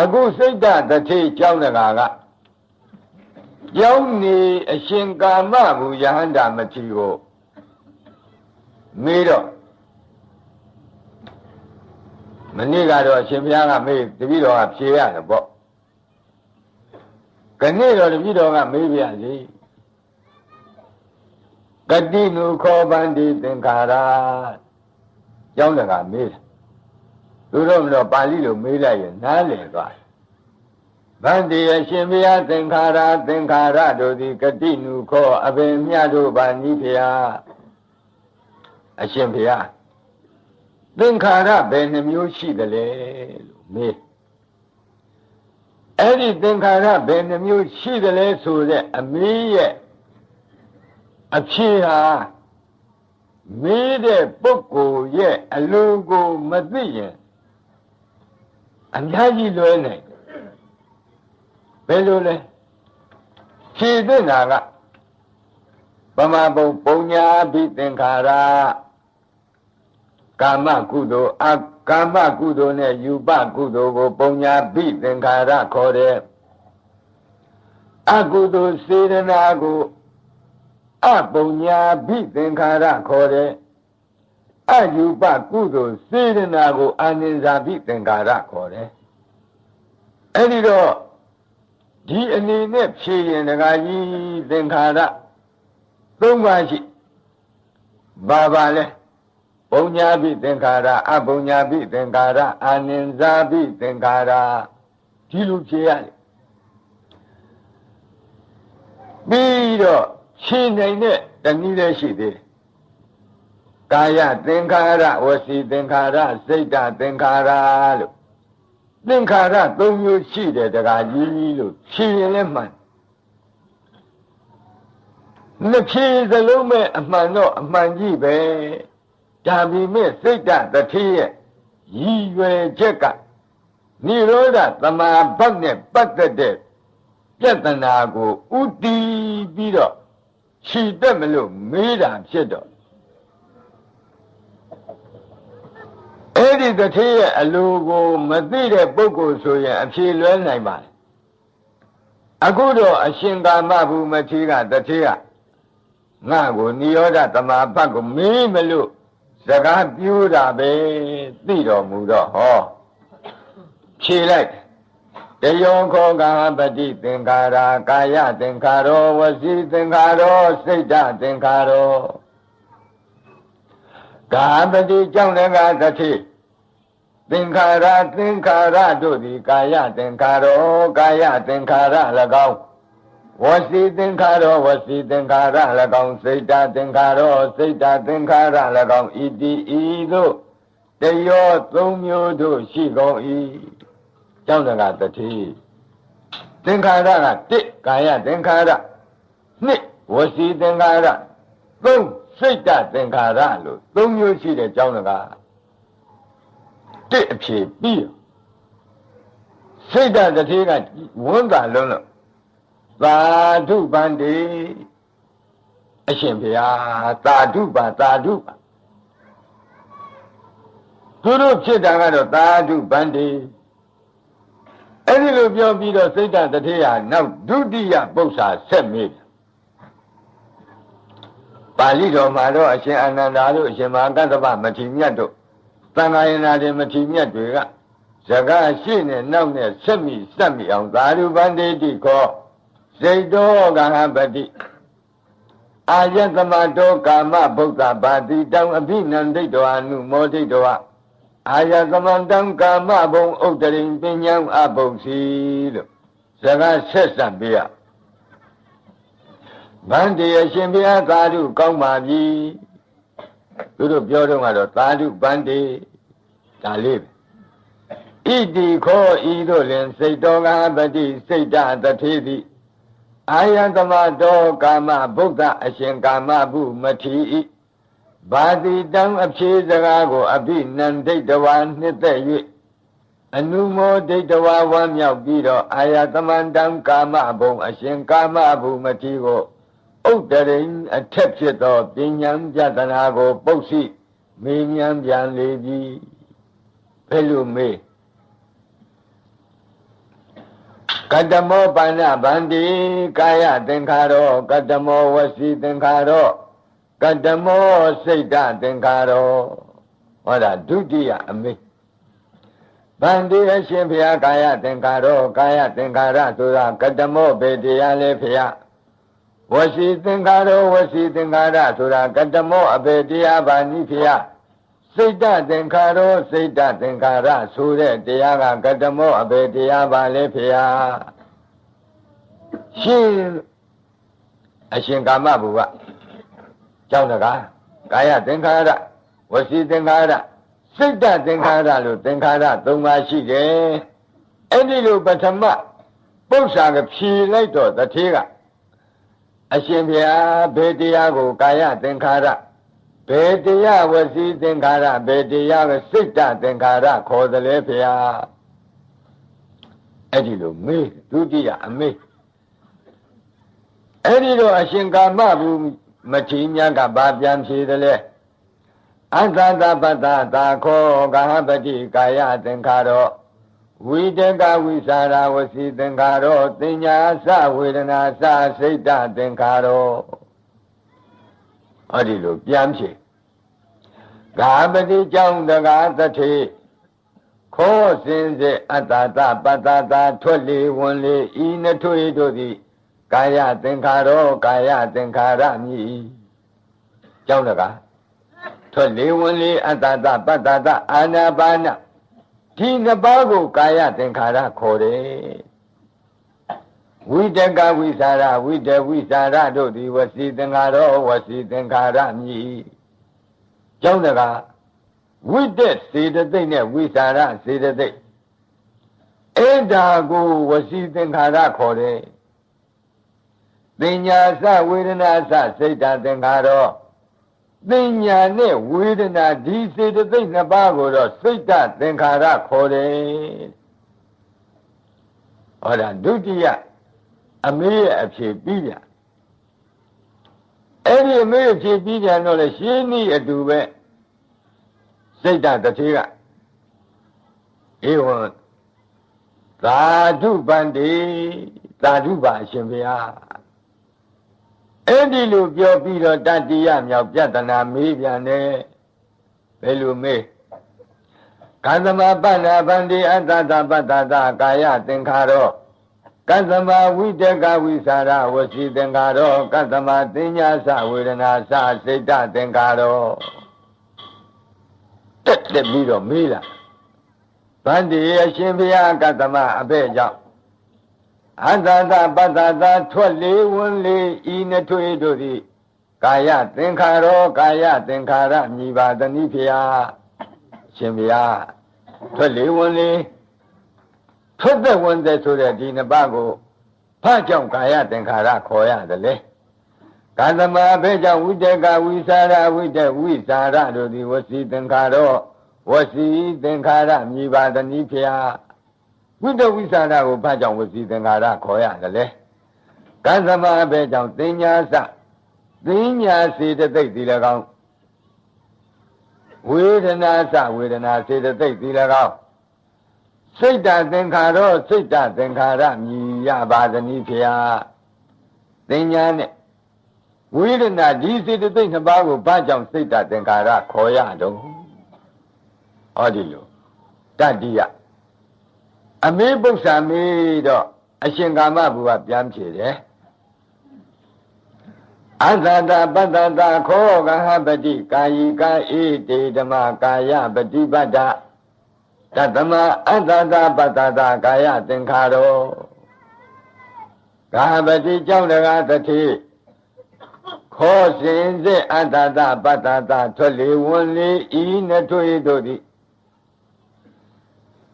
အခုစိတ်တတထေကြောင်းတကာကကြောင်းနေအရှင်ကာမဘူယဟန္တာမတိကိုမေးတော့မနေ့ကတော့အရှင်ဘုရားကမေးတပည့်တော်ကဖြေရတယ်ပေါ့ခဏတော့တပည့်တော်ကမေးပြစီကတိနုခောပန္တိသင်္ခါရကျောင်းတကမေးတယ် သူတို့မလို့ပါဠိလိုမေးလိုက်ရင်နားလည်သွားဗန္တိအရှင်ဘုရားသင်္ခါရသင်္ခါရတို့သည်ကတိနုခောအဘယ်မြတ်တို့ပါနိဖျာအရှင်ဘုရားသင်္ခါရဘယ်နှမျိုးရှိသလဲလို့မေးအဲ့ဒီသင်္ခါရဘယ်နှမျိုးရှိသလဲဆိုတဲ့အမေးရဲ့အဖြေဟာမေးတဲ့ပုဂ္ဂိုလ်ရဲ့အလိုကိုမသိရင် အများကြီးလွဲနိုင်ဘယ်လိုလဲဖြေတဲ့နာကပမဘုံပုံညာဘိသင်္ခါရကာမကုသိုလ်အကာမကုသိုလ်နဲ့ယူပကုသိုလ်ကိုပုံညာဘိသင်္ခါရခေါ်တယ်အကုသိုလ်စေရနာကိုအပုံညာဘိသင်္ခါရခေါ်တယ် အယူပကုသိုလ်စေရနာကိုအာနိဇာဘိသင်္ခါရခေါ်တယ်အဲ့ဒီတော့ဒီအနေနဲ့ဖြေရင်တခါကြီးသင်္ခါရသုံးပါးရှိဘာပါလဲပုံညာပိသင်္ခါရအပုံညာပိသင်္ခါရအာနိဇာပိသင်္ခါရဒီလိုဖြေရတယ်ပြီးတော့ရှင်းနိုင်တဲ့တနည်းလည်းရှိသေးတယ် ကာယသင်္ခါရဝစီသင်္ခါရစိတ်တသင်္ခါရလို့သင်္ခါရ၃မျိုးရှိတယ်တခါကြီးလို့ဖြေရင်လည်းမှန်နှစ်ဖြေစလုံးမဲ့အမှန်တော့အမှန်ကြီးပဲဒါပေမဲ့စိတ်တတတိရဲ့ရည်ရွယ်ချက်ကនិရောဓသမာဘတ်နဲ့ပတ်သက်တဲ့ပြဿနာကိုဥတီးပြီးတော့ခြိတက်မလို့မေးတာဖြစ်တော့အဲ့ ဒီတတိရဲ့အလိုကိုမသိတဲ့ပုဂ္ဂိုလ်ဆိုရင်အဖြေလွဲနိုင်ပါလေအခုတော့အရှင်ကာမဘူမတိကတတိကငါကိုနိရောဓသမာဘတ်ကိုမေးမလို့စကားပြူတာပဲသိတော်မူတော့ဟောဖြေလိုက်တယောခောကပတိသင်္ခါရကာယသင်္ခါရောဝစီသင်္ခါရောစိတ်ဓသင်္ခါရောကာပတိကြောင့်လည်းကတတိ သင်္ခါရသင်္ခါရတို့သည်ကာယသင်္ခါရောကာယသင်္ခါရ၎င်းဝစီသင်္ခါရောဝစီသင်္ခါရ၎င်းစိတ်တသင်္ခါရောစိတ်တသင်္ခါရ၎င်းဣတိဤသို့တယောသုံးမျိုးတို့ရှိကုန်၏ကျောင်းတကတတိသင်္ခါရက1ကာယသင်္ခါရ2ဝစီသင်္ခါရ3စိတ်တသင်္ခါရလို့သုံးမျိုးရှိတဲ့ကျောင်းတက 1အဖြေပြီးစိတ်တတတိကဝန်တာလုံးလို့သာဓုပန္တိအရှင်ဘုရားသာဓုပါသာဓုပါသူတို့ဖြစ်တာကတော့သာဓုပန္တိအဲ့ဒီလိုပြောပြီးတော့စိတ်တတထေယနောက်ဒုတိယပု္ပ္ပာဆက်မေးပါဠိတော်မှာတော့အရှင်အာနန္ဒာတို့အရှင်မဟာကတ္တဗမထေမြတ်တို့ သံဃာယနာတွေမထေမြတ်တွေကဇဂရှိနဲ့နောက်နဲ့ဆက်မိစက်မိအောင်သာဓုပန္တိတိခေါ်စိတ်တော်ကဟပတိအာယတမတောကာမဗုဒ္ဓဘာတိတောင်အភិနန္ဒိတောအနုမောဒိတောအာယသမန္တံကာမဘုံဥဒရိပညာအဘုံစီလို့စကားဆက်စပ်ပြရဗန္တိအရှင်ဘုရားသာဓုကောင်းပါပြီ သူတို့ပြောတော့ကတော့သာဓုဗန္တိဒါလေးပဲဣတိခောဤတို့လင်စိတ်တော်ကပတိစိတ်တတထေတိအာယသမတောကာမဗုဒ္ဓအရှင်ကာမဘုမထီဤဘာတိတံအဖြေစကားကိုအဘိနန္ဒိတဝါနှစ်သက်၍အနုမောဒိတဝါဝမ်းမြောက်ပြီးတော့အာယသမန္တံကာမဘုံအရှင်ကာမဘုမထီကို ဥဒရိန်အထက်ဖြစ်သောပညာပြဒနာကိုပုတ်စီမေးမြန်းပြန်လေပြီဘယ်လိုမေးကတမောပါဏဗန္တိကာယသင်္ခါရောကတမောဝစီသင်္ခါရောကတမောစိတ်တသင်္ခါရောဟောတာဒုတိယအမိဗန္တိအရှင်ဘုရားကာယသင်္ခါရောကာယသင်္ခါရဆိုတာကတမောဘေတရားလေဘုရား ဝစီသင်္ခါရောဝစီသင်္ခါရဆိုတာကတမောအဘေတရားပါဏိဘုရားစိတ်တသင်္ခါရောစိတ်တသင်္ခါရဆိုတဲ့တရားကကတမောအဘေတရားပါလေဖေယရှင်အရှင်ကာမဘုရားကြောင်းတကားကာယသင်္ခါရဝစီသင်္ခါရစိတ်တသင်္ခါရလို့သင်္ခါရ၃ပါးရှိတယ်အဲ့ဒီလိုပထမပု္ပ္ပာကဖြေလိုက်တော့တထေးက အရှင်ဘုရားဘေတရားကိုကာယသင်္ခါရဘေတရားဝစီသင်္ခါရဘေတရားကစိတ်တသင်္ခါရခေါ်တယ်လေဖေဟာအဲ့ဒီလိုမေးဒုတိယအမေးအဲ့ဒီတော့အရှင်ကာမဘူးမချီမြတ်ကဘာပြန်ဖြေတယ်လဲအသတပတ္တသာခောဂဟပတိကာယသင်္ခါရော ဝိတကဝိသရာဝစီသင်္ခါရောတင်ညာစဝေဒနာစစိတ်တသင်္ခါရောအဲ့ဒီလိုပြန်ဖြေဂါပတိကြောင့်တကားတထေခောစင်စေအတ္တတပတ္တတာထွက်လေဝင်လေဤနထွေတို့သည်ကာယသင်္ခါရောကာယသင်္ခါရမြည်ကြောင့်တကားထွက်လေဝင်လေအတ္တတပတ္တတာအာနာပါန ဒီနှစ်ပါးကိုကာယသင်္ခါရခေါ်တယ်ဝိတကဝိသရာဝိတဝိသရာတို့သည်ဝစီသင်္ခါရောဝစီသင်္ခါရမြည်ကျောင်းတကဝိတက်စေတသိက်နဲ့ဝိသရာစေတသိက်အဲ့ဒါကိုဝစီသင်္ခါရခေါ်တယ်ပညာစဝေဒနာစစိတ်ဓာသင်္ခါရော ပညာနဲ့ဝေဒနာဒီစေတသိက်နှစ်ပါးကိုတော့စိတ်ဓာသင်္ခါရခေါ်တယ်ဟောဒါဒုတိယအမေးရဲ့အဖြေပြီးပြန်အဲ့ဒီအမေးအဖြေပြီးပြန်တော့လေရှင်းဤအတူပဲစိတ်ဓာတတိကဧဝံသာဓုပန္တိသာဓုပါအရှင်ဘုရား အဲ့ဒီလိုပြောပြီးတော့တတိယမြောက်ပြတနာမေးပြန်တယ်ဘယ်လိုမေးကံသမပဏ္ဏဗန္တိအတ္တတပတ္တတာကာယသင်္ခါရောကတ္တမဝိတကဝိသရာဝစီသင်္ခါရောကတ္တမသိညာစဝေဒနာစစိတ်တသင်္ခါရောတက်တက်ပြီးတော့မေးလာဗန္တိအရှင်ဘုရားကတ္တမအဘဲကြောင့် အတ္တတပတ္တတာထွက်လေဝင်လေဤနှထွေတို့သည်ကာယသင်္ခါရောကာယသင်္ခါရမြည်ပါတနည်းဖျားရှင်ဘုရားထွက်လေဝင်လေထွက်သက်ဝင်သက်ဆိုတဲ့ဒီနှစ်ပါးကိုဖကြောင့်ကာယသင်္ခါရခေါ်ရတယ်လေကာသမဘဲကြောင့်ဝိတကဝိသရာဝိတဝိသရာတို့သည်ဝစီသင်္ခါရောဝစီသင်္ခါရမြည်ပါတနည်းဖျား ဝိတဝိသရာကိုဖကြောင့်ဝစီသင်္ခါရခေါ်ရတယ်လေကာသမဘဲကြောင့်သင်ညာစသင်ညာစေတသိက်ဒီ၎င်းဝေဒနာစဝေဒနာစေတသိက်ဒီ၎င်းစိတ်တသင်္ခါရောစိတ်တသင်္ခါရမြည်ရပါသနည်းဖျားသင်ညာနဲ့ဝေဒနာဒီစေတသိက်နှစ်ပါးကိုဘာကြောင့်စိတ်တသင်္ခါရခေါ်ရတော့ဟောဒီလိုတတ္တိယ အမေပု္ပ္ပာမေတော့အရှင်ကာမဘူကပြန်ဖြေတယ်အသတပတ္တတာခောကဟပတိကာယိကာဧတေဓမ္မကာယပฏิပတ္တတတမအတ္တတာပတ္တတာကာယသင်္ခါရောကာပတိကြောင့်တကားတတိခောစင်စေအတ္တတာပတ္တတာထွက်လေဝင်လေဤနှထွေတို့သည်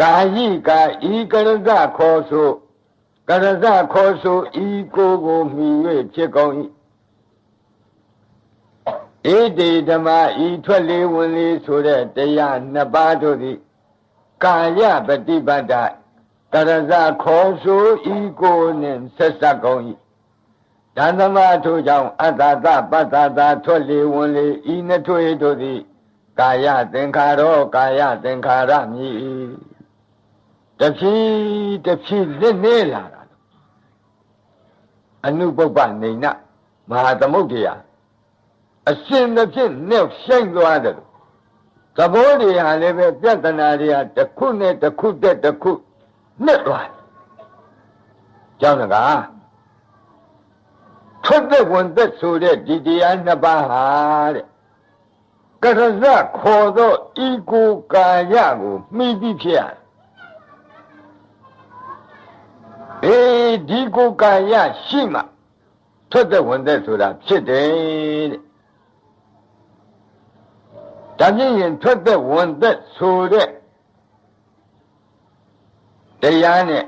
ကာယိကာဤကရဇခောဆိုကရဇခောဆိုဤကိုကိုမှီ၍ဖြစ်ကုန်၏ဧတေဓမ္မဤထွက်လေဝင်လေဆိုတဲ့တရားနှစ်ပါးတို့သည်ကာယပฏิပတ်တကရဇခေါ်ဆိုဤကိုနှင့်ဆက်ဆက်ကုန်၏တန်သမထို့ကြောင့်အတ္တတပတ္တတာထွက်လေဝင်လေဤနှစ်ထွေတို့သည်ကာယသင်္ခါရောကာယသင်္ခါရမည် တဖြည်းတဖြည်းလစ်နေလာတာအနုပုပ္ပနေနမဟာသမုဒ္ဒရာအရှင်တစ်ဖြစ်နဲ့ရှိုက်သွားတယ်သဘောတွေဟာလည်းပဲပြဿနာတွေဟာတစ်ခုနဲ့တစ်ခုတက်တစ်ခုနှစ်သွားတယ်ကြောင်းတကားထွက်တဲ့ဝင်သက်ဆိုတဲ့ဒီတရားနှစ်ပါးဟာတဲ့ကရဇခေါ်သောဤကိုကာယကိုမှီပြီးဖြစ်ရ အေးဒီကိုကာယရှိမှထွက်တဲ့ဝင်သက်ဆိုတာဖြစ်တယ်တဲ့ဒါဖြင့်ရင်ထွက်တဲ့ဝင်သက်ဆိုတဲ့တရားနဲ့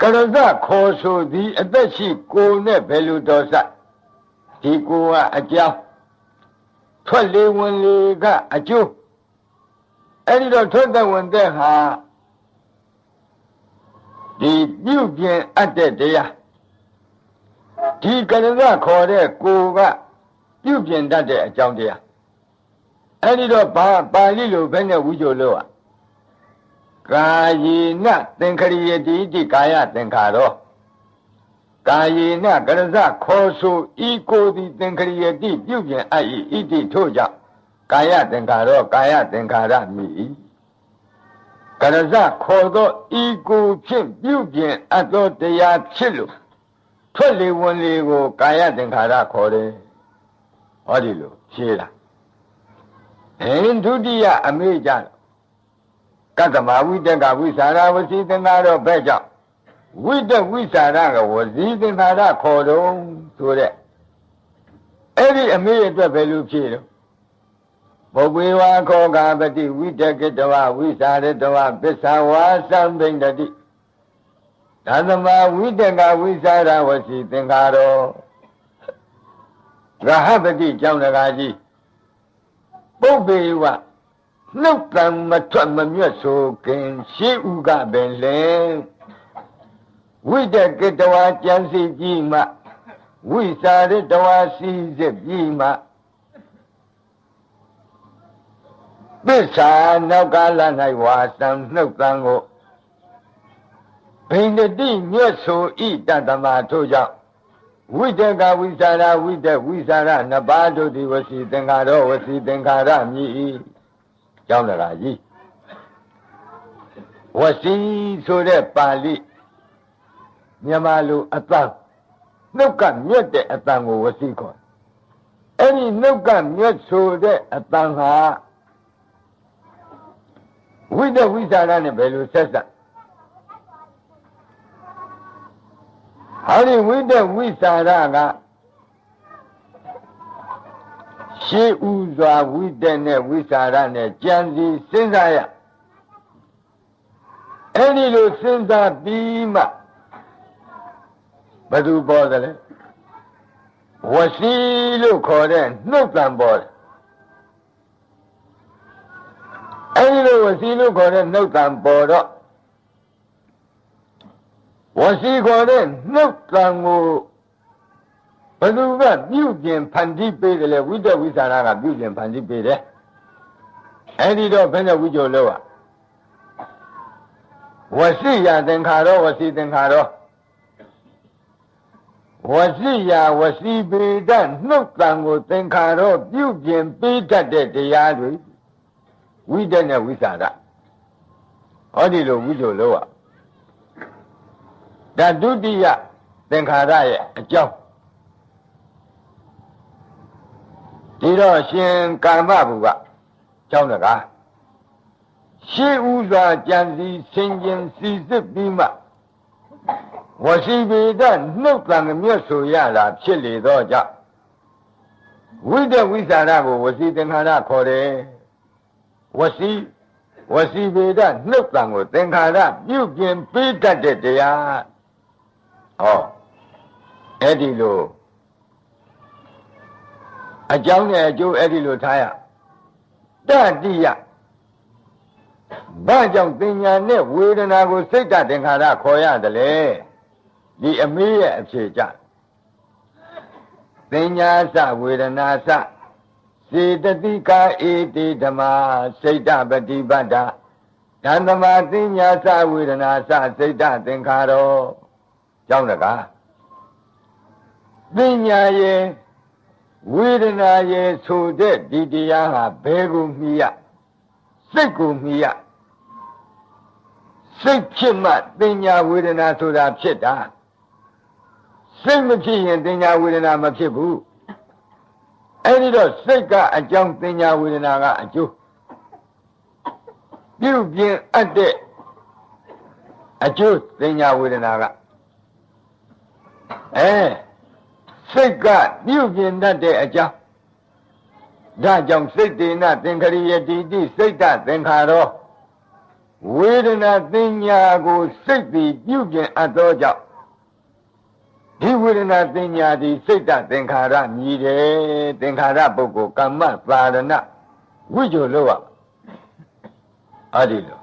ကရဇခေါ်ဆိုသည်အသက်ရှိကိုနဲ့ဘယ်လိုတော်စဒီကိုကအကြောင်းထွက်လေဝင်လေကအကျိုးအဲ့ဒီတော့ထွက်တဲ့ဝင်တဲ့ဟာ ဒီပြုပြင်အပ်တဲ့တရားဒီကရဇခေါ်တဲ့ကိုကပြုပြင်တတ်တဲ့အကြောင်းတရားအဲ့ဒီတော့ဘာပါဠိလိုဘယ်နဲ့ဝိဇ္ဇိုလို့อ่ะကာယေနသင်္ခရိယတိတိကာယသင်္ခါရောကာယေနကရဇခေါ်ဆိုဤကိုသည်သင်္ခရိယတိပြုပြင်အပ်၏ဣတိထို့ကြောင့်ကာယသင်္ခါရောကာယသင်္ခါရမိ၏ ကရဇခေါ်သောဤကိုဖြင့်ပြုပြင်အပ်သောတရားဖြစ်လို့ထွက်လေဝင်လေကိုကာယသင်္ခါရခေါ်တယ်ဟောဒီလိုဖြေးလားအင်းဒုတိယအမေကြတော့ကတ္တမဝိတကဝိสารဝစီသင်္သာတော့ဘဲကြောင့်ဝိတဝိสารကဝစီသင်္သာရခေါ်တော့ဆိုတဲ့အဲ့ဒီအမေအတွက်ဘယ်လိုဖြေတော့ ပုဂ္ဂေဝါခောကပတိဝိတကတဝဝိစာရတဝပစ္ဆဝါသံပိန္ဒတိဒါသမဝိတကဝိစာရဝစီသင်္ကာရောရဟပတိကြောင့်တကားကြီးပုပ္ပေဝနှုတ်တံမထွက်မမြတ်ဆိုခင်ရှိဥကပင်လေဝိတကတဝကျမ်းစီကြီးမှဝိစာရတဝစီစစ်ကြီးမှ ပစ္ဆာနောက်ကလ၌ဝါသံနှုတ်တံကိုဘိန္ဒတိမြတ်ဆိုဤတတမထို့ကြောင့်ဝိတကဝိစာရဝိတဝိစာရနှစ်ပါးတို့သည်ဝစီသင်္ခါရောဝစီသင်္ခါရမြည်၏ကျောင်းတကာကြီးဝစီဆိုတဲ့ပါဠိမြန်မာလိုအတန်နှုတ်ကမြတ်တဲ့အတန်ကိုဝစီခေါ်အဲ့ဒီနှုတ်ကမြတ်ဆိုတဲ့အတန်ဟာ ဝိတ္တဝိသရနဲ့ဘယ်လိုဆက်ဆက်ဟာဒီဝိတ္တဝိသရကရှေးဥစွာဝိတ္တနဲ့ဝိသရနဲ့ကြံစီစဉ်းစားရအဲ့ဒီလိုစဉ်းစားပြီးမှဘယ်သူပေါ်တယ်လဲဝစီလို့ခေါ်တဲ့နှုတ်တံပေါ်တယ် လိုဝစီလို့ခေါ်တဲ့နှုတ်တံပေါ်တော့ဝစီခေါ်တဲ့နှုတ်တံကိုဘယ်သူကပြုပြင်ဖန်တီးပေးတယ်လေဝိတဝိသနာကပြုပြင်ဖန်တီးပေးတယ်အဲ့ဒီတော့ဘယ်နဲ့ဝိကြိုလို့อ่ะဝစီယသင်္ခါရောဝစီသင်္ခါရောဝစီယဝစီပေဒနှုတ်တံကိုသင်္ခါရောပြုပြင်ပေးတတ်တဲ့တရားတွေ ဝိတက်နဲ့ဝိသန္ဒဟောဒီလိုဝိဇုလောကဓာတုတိယသင်္ခါရရဲ့အကြောင်းဒီတော့ရှင်ကာမဘုကကြောင်းတကားရှေးဥစွာကြံစည်ဆင်ခြင်စီစစ်ပြီးမှဝစီဝေဒနှုတ်တံမြတ်ဆိုရတာဖြစ်လေတော့ကြောင့်ဝိတဝိသာရကိုဝစီသင်္ခါရခေါ်တယ် ဝစီဝစီပေဒနှုတ်တံကိုသင်္ခါရပြုပြင်ပေးတတ်တဲ့တရားဟောအဲ့ဒီလိုအကြောင်းနဲ့အကျိုးအဲ့ဒီလိုထားရတတိယဘာကြောင့်တင်ညာနဲ့ဝေဒနာကိုစိတ်တသင်္ခါရခေါ်ရတယ်လေဒီအမေးရဲ့အဖြေကြတင်ညာစဝေဒနာစ စေတတိကာဧတိဓမ္မာစိတ်တပฏิပတ်တာဓမ္မမာတင်ညာစဝေဒနာစစိတ်တသင်္ခါရောကြောင်းတကားပညာရဲ့ဝေဒနာရဲ့ဆိုတဲ့ဒီတရားဟာဘယ်ကိုမြည်ရစိတ်ကိုမြည်ရစိတ်ဖြစ်မှတင်ညာဝေဒနာဆိုတာဖြစ်တာစိတ်မဖြစ်ရင်တင်ညာဝေဒနာမဖြစ်ဘူး အဲ့ဒီတော့စိတ်ကအကြောင်းတင်ညာဝေဒနာကအကျိုးပြုပြင်အပ်တဲ့အကျိုးတင်ညာဝေဒနာကအဲစိတ်ကပြုပြင်တတ်တဲ့အကြောင်းဒါကြောင့်စိတ်တေနသင်္ခရိယတိတိစိတ်တသင်္ခါရောဝေဒနာသင်ညာကိုစိတ်ပြီးပြုပြင်အပ်သောကြောင့် ဒီဝေဒနာသင်ညာဒီစိတ်တသင်္ခါရမြည်တယ်သင်္ခါရပုဂ္ဂိုလ်ကမ္မသာရဏဝိဇ္ဇောလို့ရအဲ့ဒီလို